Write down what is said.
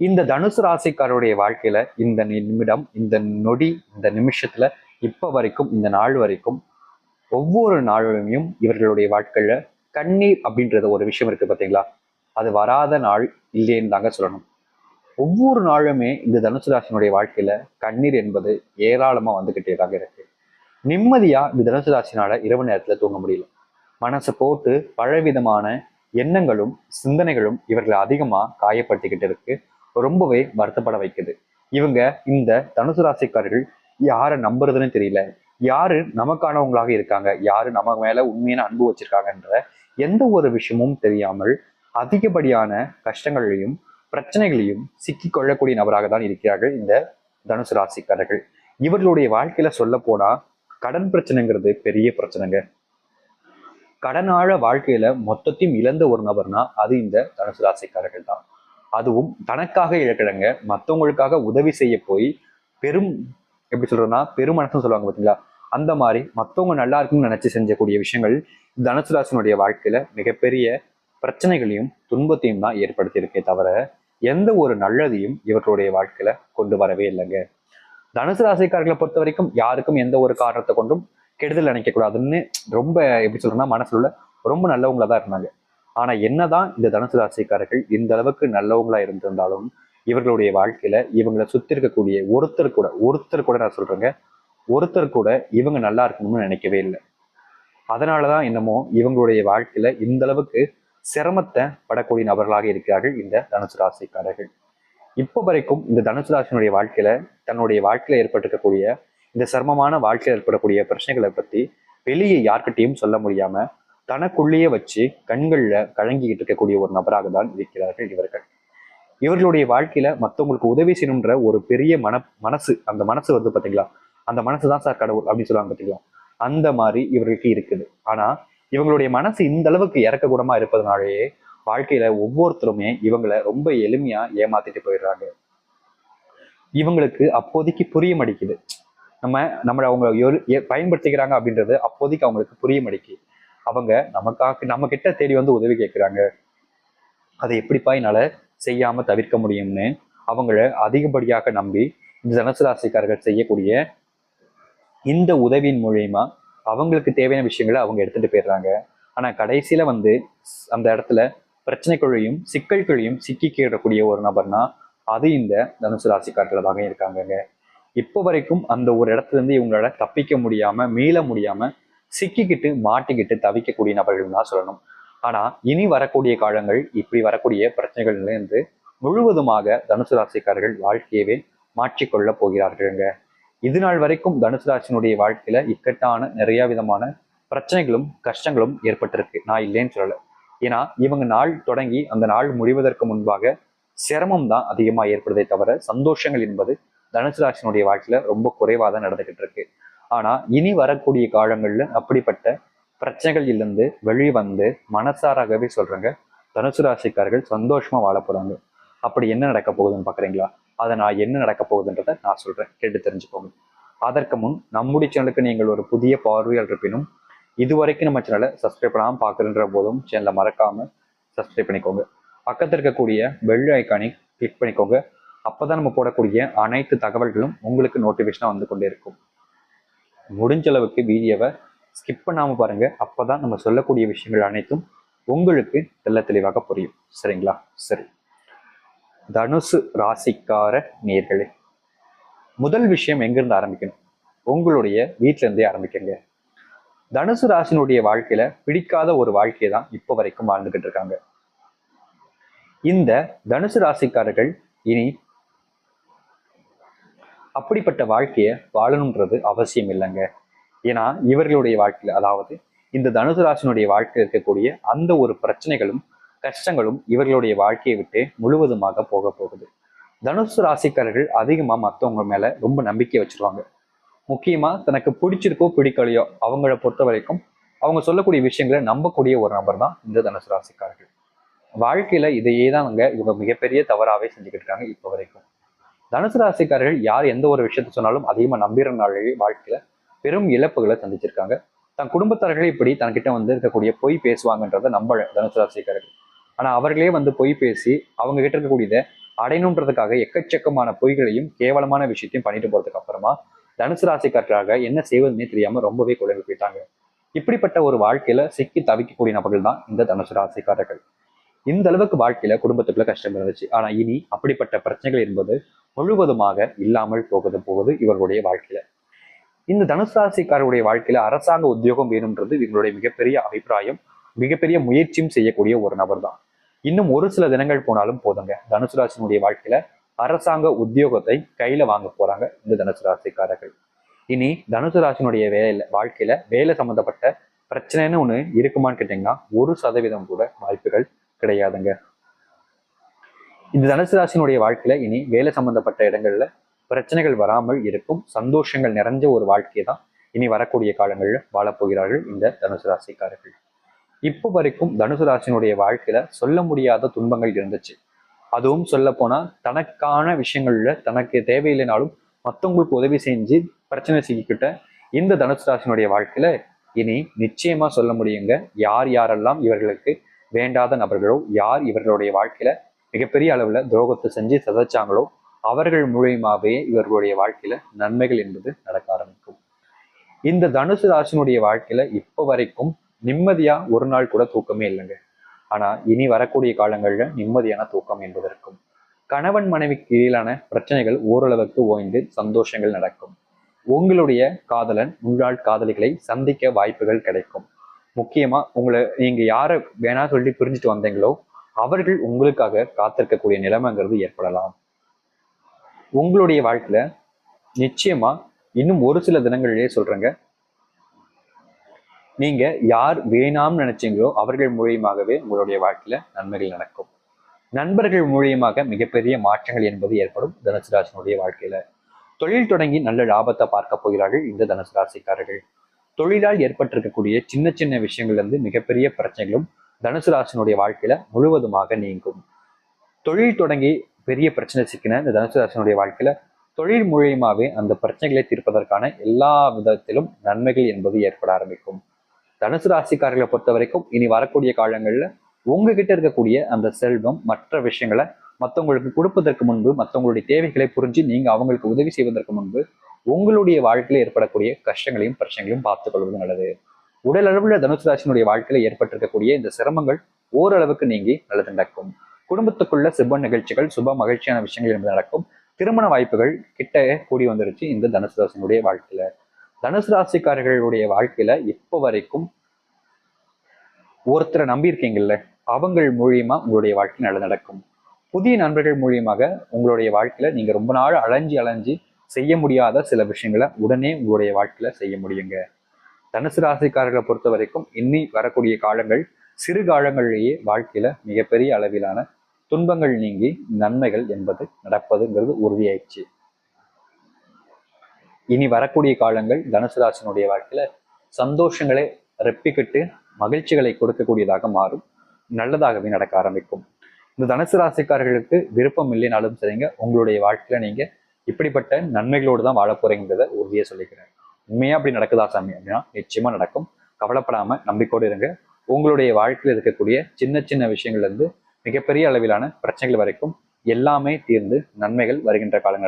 இந்த தனுசு ராசிக்காரருடைய வாழ்க்கையில இந்த நிமிடம் இந்த நொடி இந்த நிமிஷத்துல இப்ப வரைக்கும் இந்த நாள் வரைக்கும் ஒவ்வொரு நாளுமையும் இவர்களுடைய வாழ்க்கையில கண்ணீர் அப்படின்றது ஒரு விஷயம் இருக்கு பாத்தீங்களா? அது வராத நாள் இல்லைன்னு தாங்க சொல்லணும். ஒவ்வொரு நாளுமே இந்த தனுசு ராசினுடைய வாழ்க்கையில கண்ணீர் என்பது ஏராளமா வந்துகிட்டே தாங்க இருக்கு. நிம்மதியா இந்த தனுசு ராசினால இரவு நேரத்துல தூங்க முடியல. மனசை போட்டு பலவிதமான எண்ணங்களும் சிந்தனைகளும் இவர்களை அதிகமா காயப்படுத்திக்கிட்டு இருக்கு. ரொம்பவே வருத்தப்பட வைக்குது. இவங்க இந்த தனுசு ராசிக்காரர்கள் யாரை நம்புறதுன்னு தெரியல. யாரு நமக்கானவங்களாக இருக்காங்க? யாரு நம்ம மேல உண்மையான அன்பு வச்சிருக்காங்கன்ற எந்த ஒரு விஷயமும் தெரியாமல் அதிகப்படியான கஷ்டங்களையும் பிரச்சனைகளையும் சிக்கி கொள்ளக்கூடிய நபராக தான் இருக்கிறார்கள் இந்த தனுசு ராசிக்காரர்கள். இவர்களுடைய வாழ்க்கையில சொல்ல போனா கடன் பிரச்சனைங்கிறது பெரிய பிரச்சனைங்க. கடனாழ வாழ்க்கையில மொத்தத்தையும் இழந்த ஒரு நபர்னா அது இந்த தனுசு ராசிக்காரர்கள் தான். அதுவும் தனக்காக இழக்கிறங்க மற்றவங்களுக்காக உதவி செய்ய போய் பெரும் எப்படி சொல்றதுன்னா பெருமனசுன்னு சொல்லுவாங்க பார்த்தீங்களா அந்த மாதிரி மற்றவங்க நல்லா இருக்குன்னு நினைச்சு செஞ்சக்கூடிய விஷயங்கள் தனுசு ராசினுடைய வாழ்க்கையில மிகப்பெரிய பிரச்சனைகளையும் துன்பத்தையும் தான் ஏற்படுத்தியிருக்கே தவிர எந்த ஒரு நல்லதையும் இவர்களுடைய வாழ்க்கையில கொண்டு வரவே இல்லைங்க. தனுசு ராசிக்காரர்களை பொறுத்த வரைக்கும் யாருக்கும் எந்த ஒரு காரணத்தை கொண்டும் கெடுதல் நினைக்க கூடாதுன்னு ரொம்ப எப்படி சொல்றேன்னா மனசுல ரொம்ப நல்லவங்களா தான் இருந்தாங்க. ஆனா என்னதான் இந்த தனுசு ராசிக்காரர்கள் இந்த அளவுக்கு நல்லவங்களா இருந்திருந்தாலும் இவர்களுடைய வாழ்க்கையில இவங்களை சுத்தி இருக்கக்கூடிய ஒருத்தர் கூட ஒருத்தர் கூட நான் சொல்றேங்க ஒருத்தர் கூட இவங்க நல்லா இருக்கணும்னு நினைக்கவே இல்லை. அதனாலதான் என்னமோ இவங்களுடைய வாழ்க்கையில இந்த அளவுக்கு சிரமத்தை படக்கூடிய நபர்களாக இருக்கிறார்கள் இந்த தனுசு ராசிக்காரர்கள். இப்போ வரைக்கும் இந்த தனுசு ராசினுடைய வாழ்க்கையில தன்னுடைய வாழ்க்கையில ஏற்பட்டிருக்கக்கூடிய இந்த சிரமமான வாழ்க்கையில் ஏற்படக்கூடிய பிரச்சனைகளை பத்தி வெளியே யார்கிட்டையும் சொல்ல முடியாம தனக்குள்ளேயே வச்சு கண்கள்ல கழங்கிக்கிட்டு இருக்கக்கூடிய ஒரு நபராக தான் இருக்கிறார்கள் இவர்கள். இவர்களுடைய வாழ்க்கையில மற்றவங்களுக்கு உதவி செய்யணுன்ற ஒரு பெரிய மன மனசு அந்த மனசு வந்து பாத்தீங்களா? அந்த மனசு தான் சார் கடவுள் அப்படின்னு சொல்லுவாங்க பார்த்தீங்களா அந்த மாதிரி இவர்களுக்கு இருக்குது. ஆனா இவங்களுடைய மனசு இந்த அளவுக்கு இறக்க குணமா இருப்பதனாலேயே வாழ்க்கையில ஒவ்வொருத்தருமே இவங்களை ரொம்ப எளிமையா ஏமாத்திட்டு போயிடுறாங்க. இவங்களுக்கு அப்போதைக்கு புரிய மடிக்குது நம்ம நம்மளை அவங்க பயன்படுத்திக்கிறாங்க அப்படின்றது அப்போதைக்கு அவங்களுக்கு புரிய மாட்டேங்குது அவங்க நமக்காக நம்ம கிட்ட தேடி வந்து உதவி கேட்குறாங்க. அதை எப்படிப்பா என்னால் செய்யாமல் தவிர்க்க முடியும்னு அவங்கள அதிகப்படியாக நம்பி இந்த தனுசு ராசிக்காரர்கள் செய்யக்கூடிய இந்த உதவியின் மூலியமா அவங்களுக்கு தேவையான விஷயங்களை அவங்க எடுத்துட்டு போயிடுறாங்க. ஆனால் கடைசியில் வந்து அந்த இடத்துல பிரச்சனைகளையும் சிக்கல்களையும் சிக்கி கேடக்கூடிய ஒரு நபர்னா அது இந்த தனுசு ராசிக்காரர்கள் தாங்க இருக்காங்கங்க. இப்போ வரைக்கும் அந்த ஒரு இடத்துல இருந்து இவங்களால தப்பிக்க முடியாம மீள முடியாம சிக்கிக்கிட்டு மாட்டிக்கிட்டு தவிக்கக்கூடிய நபர்கள் தான் சொல்லணும். ஆனா இனி வரக்கூடிய காலங்கள் இப்படி வரக்கூடிய பிரச்சனைகள்லேருந்து முழுவதுமாக தனுசு ராசிக்காரர்கள் வாழ்க்கையவே மாற்றிக்கொள்ள போகிறார்கள்ங்க. இது நாள் வரைக்கும் தனுசு ராசினுடைய வாழ்க்கையில இக்கட்டான நிறைய விதமான பிரச்சனைகளும் கஷ்டங்களும் ஏற்பட்டிருக்கு. நான் இல்லைன்னு சொல்லலை. ஏன்னா இவங்க நாள் தொடங்கி அந்த நாள் முடிவதற்கு முன்பாக சிரமம் தான் அதிகமா ஏற்படுதே தவிர சந்தோஷங்கள் என்பது தனுசு ராசினுடைய வாழ்க்கையில ரொம்ப குறைவாக தான் நடந்துகிட்டு இருக்கு. ஆனா இனி வரக்கூடிய காலங்கள்ல அப்படிப்பட்ட பிரச்சனைகள் இருந்து வெளியே வந்து மனசாராகவே சொல்றாங்க தனுசு ராசிக்காரர்கள் சந்தோஷமா வாழ போறாங்க. அப்படி என்ன நடக்க போகுதுன்னு பாக்குறீங்களா? அதை நான் என்ன நடக்க போகுதுன்றதை நான் சொல்றேன் கேட்டு தெரிஞ்சுக்கோங்க. அதற்கு முன் நம்முடைய சேனலுக்கு நீங்கள் ஒரு புதிய பார்வையாளர் இருப்பினும் இதுவரைக்கும் நம்ம சேனலை சப்ஸ்கிரைப் பண்ணாமல் பார்க்குறன்ற போதும் சேனலை மறக்காம சப்ஸ்கிரைப் பண்ணிக்கோங்க. பக்கத்தில் இருக்கக்கூடிய பெல் ஐக்கானை கிளிக் பண்ணிக்கோங்க. அப்பதான் நம்ம போடக்கூடிய அனைத்து தகவல்களும் உங்களுக்கு நோட்டிஃபிகேஷனாக வந்து கொண்டே இருக்கும். முடிஞ்ச அளவுக்கு வீடியோவை ஸ்கிப் பண்ணாமல் பாருங்க. அப்பதான் நம்ம சொல்லக்கூடிய விஷயங்கள் அனைத்தும் உங்களுக்கு தெல்ல தெளிவாக புரியும். சரிங்களா? சரி. தனுசு ராசிக்கார நேர்களே முதல் விஷயம் எங்கிருந்து ஆரம்பிக்கணும்? உங்களுடைய வீட்டிலேருந்தே ஆரம்பிக்கங்க. தனுசு ராசினுடைய வாழ்க்கையில பிடிக்காத ஒரு வாழ்க்கையை தான் இப்போ வரைக்கும் வாழ்ந்துகிட்டு இருக்காங்க. இந்த தனுசு ராசிக்காரர்கள் இனி அப்படிப்பட்ட வாழ்க்கையை வாழணுன்றது அவசியம் இல்லைங்க. ஏன்னா இவர்களுடைய வாழ்க்கையில அதாவது இந்த தனுசு ராசினுடைய வாழ்க்கையில் இருக்கக்கூடிய அந்த ஒரு பிரச்சனைகளும் கஷ்டங்களும் இவர்களுடைய வாழ்க்கையை விட்டு முழுவதுமாக போக போகுது. தனுசு ராசிக்காரர்கள் அதிகமா மற்றவங்க மேல ரொம்ப நம்பிக்கை வச்சிருவாங்க. முக்கியமா தனக்கு பிடிச்சிருக்கோ பிடிக்கலையோ அவங்கள பொறுத்த வரைக்கும் அவங்க சொல்லக்கூடிய விஷயங்களை நம்பக்கூடிய ஒரு நபர் தான் இந்த தனுசு ராசிக்காரர்கள். வாழ்க்கையில இதையே தான் அங்கே இவங்க மிகப்பெரிய தவறாகவே செஞ்சுக்கிட்டு இருக்காங்க இப்போ வரைக்கும். தனுசு ராசிக்காரர்கள் யார் எந்த ஒரு விஷயத்த சொன்னாலும் அதிகமா நம்பிறனாலேயே வாழ்க்கையில பெரும் இழப்புகளை சந்திச்சிருக்காங்க. தன் குடும்பத்தார்களே இப்படி தன்கிட்ட வந்து இருக்கக்கூடிய பொய் பேசுவாங்கன்றதை நம்ப தனுசு ராசிக்காரர்கள். ஆனா அவர்களே வந்து பொய் பேசி அவங்க கிட்ட இருக்கக்கூடியதை அடையணுன்றதுக்காக எக்கச்சக்கமான பொய்களையும் கேவலமான விஷயத்தையும் பண்ணிட்டு போறதுக்கு அப்புறமா தனுசு ராசிக்காரர்களாக என்ன செய்வதுன்னே தெரியாம ரொம்பவே குழம்பி போயிட்டாங்க. இப்படிப்பட்ட ஒரு வாழ்க்கையில சிக்கி தவிக்கக்கூடிய நபர்கள் தான் இந்த தனுசு ராசிக்காரர்கள். இந்த அளவுக்கு வாழ்க்கையில குடும்பத்துக்குள்ள கஷ்டம் இருந்துச்சு. ஆனா இனி அப்படிப்பட்ட பிரச்சனைகள் என்பது முழுவதுமாக இல்லாமல் போகுது போகுது இவர்களுடைய வாழ்க்கையில. இந்த தனுசு ராசிக்காரருடைய வாழ்க்கையில அரசாங்க உத்தியோகம் வேணும்ன்றது இவங்களுடைய மிகப்பெரிய அபிப்பிராயம் மிகப்பெரிய முயற்சியும் செய்யக்கூடிய ஒரு நபர் தான் இன்னும் ஒரு சில தினங்கள் போனாலும் போதுங்க. தனுசு ராசினுடைய வாழ்க்கையில அரசாங்க உத்தியோகத்தை கையில வாங்க போறாங்க இந்த தனுசு ராசிக்காரர்கள். இனி தனுசு ராசினுடைய வேலையில வாழ்க்கையில வேலை சம்பந்தப்பட்ட பிரச்சனைன்னு ஒண்ணு இருக்குமான்னு கேட்டீங்கன்னா ஒரு சதவீதம் கூட வாய்ப்புகள் கிடையாதுங்க. இந்த தனுசு ராசினுடைய வாழ்க்கையில இனி வேலை சம்பந்தப்பட்ட இடங்கள்ல பிரச்சனைகள் வராமல் இருக்கும் சந்தோஷங்கள் நிறைஞ்ச ஒரு வாழ்க்கையை தான் இனி வரக்கூடிய காலங்களில் வாழப்போகிறார்கள் இந்த தனுசு ராசிக்காரர்கள். இப்போ வரைக்கும் தனுசு ராசினுடைய வாழ்க்கையில சொல்ல முடியாத துன்பங்கள் இருந்துச்சு. அதுவும் சொல்ல போனா தனக்கான விஷயங்கள்ல தனக்கு தேவையில்லைனாலும் மற்றவங்களுக்கு உதவி செஞ்சு பிரச்சனை சிக்கிக்கிட்ட இந்த தனுசு ராசினுடைய வாழ்க்கையில இனி நிச்சயமா சொல்ல முடியுங்க. யார் யாரெல்லாம் இவர்களுக்கு வேண்டாத நபர்களோ யார் இவர்களுடைய வாழ்க்கையில மிகப்பெரிய அளவுல துரோகத்தை செஞ்சு சதைச்சாங்களோ அவர்கள் மூலியமாகவே இவர்களுடைய வாழ்க்கையில நன்மைகள் என்பது நடக்க ஆரம்பிக்கும். இந்த தனுசு ராசினுடைய வாழ்க்கையில இப்போ வரைக்கும் நிம்மதியா ஒரு நாள் கூட தூக்கமே இல்லைங்க. ஆனா இனி வரக்கூடிய காலங்கள்ல நிம்மதியான தூக்கம் என்பது இருக்கும். கணவன் மனைவிக்கு இடையிலான பிரச்சனைகள் ஓரளவுக்கு ஓய்ந்து சந்தோஷங்கள் நடக்கும். உங்களுடைய காதலன் முன்னாள் காதலிகளை சந்திக்க வாய்ப்புகள் கிடைக்கும். முக்கியமா உங்களை நீங்க யாரை வேணா சொல்லி பிரிஞ்சுட்டு வந்தீங்களோ அவர்கள் உங்களுக்காக காத்திருக்கக்கூடிய நிலைமைங்கிறது ஏற்படலாம். உங்களுடைய வாழ்க்கையில நிச்சயமா இன்னும் ஒரு சில தினங்களிலேயே சொல்றேங்க. நீங்க யார் வேணாம்னு நினைச்சீங்களோ அவர்கள் மூலியமாகவே உங்களுடைய வாழ்க்கையில நன்மைகள் நடக்கும். நண்பர்கள் மூலியமாக மிகப்பெரிய மாற்றங்கள் என்பது ஏற்படும் தனுசு ராசினுடைய வாழ்க்கையில. தொழில் தொடங்கி நல்ல லாபத்தை பார்க்க போகிறார்கள் இந்த தனுசு ராசிக்காரர்கள். தொழிலால் ஏற்பட்டிருக்கக்கூடிய சின்ன சின்ன விஷயங்கள்ல இருந்து மிகப்பெரிய பிரச்சனைகளும் தனுசு ராசினுடைய வாழ்க்கையில முழுவதுமாக நீங்கும். தொழில் தொடங்கி பெரிய பிரச்சனை சிக்கின இந்த தனுசு ராசினுடைய வாழ்க்கையில தொழில் மூலியமாவே அந்த பிரச்சனைகளை தீர்ப்பதற்கான எல்லா விதத்திலும் நன்மைகள் என்பது ஏற்பட ஆரம்பிக்கும். தனுசு ராசிக்காரர்களை பொறுத்த வரைக்கும் இனி வரக்கூடிய காலங்களில் உங்ககிட்ட இருக்கக்கூடிய அந்த செல்வம் மற்ற விஷயங்களை மற்றவங்களுக்கு கொடுப்பதற்கு முன்பு மற்றவங்களுடைய தேவைகளை புரிஞ்சு நீங்க அவங்களுக்கு உதவி செய்வதற்கு முன்பு உங்களுடைய வாழ்க்கையில ஏற்படக்கூடிய கஷ்டங்களையும் பிரச்சனைகளையும் பார்த்துக் கொள்வது நல்லது. உடல் அளவுல தனுசு ராசினுடைய வாழ்க்கையில ஏற்பட்டிருக்கக்கூடிய இந்த சிரமங்கள் ஓரளவுக்கு நீங்கி நல்லது நடக்கும். குடும்பத்துக்குள்ள சுப நிகழ்ச்சிகள் சுப மகிழ்ச்சியான விஷயங்கள் என்பது நடக்கும். திருமண வாய்ப்புகள் கிட்ட கூடி வந்துருச்சு இந்த தனுசு ராசினுடைய வாழ்க்கையில. தனுசு ராசிக்காரர்களுடைய வாழ்க்கையில இப்போ வரைக்கும் ஒருத்தரை நம்பியிருக்கீங்கல்ல அவங்கள் மூலியமா உங்களுடைய வாழ்க்கை நல்லது நடக்கும். புதிய நண்பர்கள் மூலியமாக உங்களுடைய வாழ்க்கையில நீங்க ரொம்ப நாள் அலைஞ்சி அலைஞ்சி செய்ய முடியாத சில விஷயங்களை உடனே உங்களுடைய வாழ்க்கையில செய்ய முடியுங்க. தனுசு ராசிக்காரர்களை பொறுத்த வரைக்கும் இன்னி வரக்கூடிய காலங்கள் சிறு காலங்களிலேயே வாழ்க்கையில மிகப்பெரிய அளவிலான துன்பங்கள் நீங்கி நன்மைகள் என்பது நடப்பதுங்கிறது உறுதியாயிடுச்சு. இனி வரக்கூடிய காலங்கள் தனுசு ராசினுடைய வாழ்க்கையில சந்தோஷங்களை ரெப்பிக்கிட்டு மகிழ்ச்சிகளை கொடுக்கக்கூடியதாக மாறும். நல்லதாகவே நடக்க ஆரம்பிக்கும். இந்த தனுசு ராசிக்காரர்களுக்கு விருப்பம் இல்லைனாலும் சரிங்க. உங்களுடைய வாழ்க்கையில நீங்க இப்படிப்பட்ட நன்மைகளோடு தான் வாழ போறீங்கிறத உறுதியை சொல்லிக்கிறேன். உண்மையா அப்படி நடக்குதா சாமி? அப்படின்னா நிச்சயமா நடக்கும். கவலைப்படாம நம்பிக்கையோடு இருங்க. உங்களுடைய வாழ்க்கையில் இருக்கக்கூடிய சின்ன சின்ன விஷயங்கள்ல இருந்து மிகப்பெரிய அளவிலான பிரச்சனைகள் வரைக்கும் எல்லாமே தீர்ந்து நன்மைகள் வருகின்ற காலங்கள்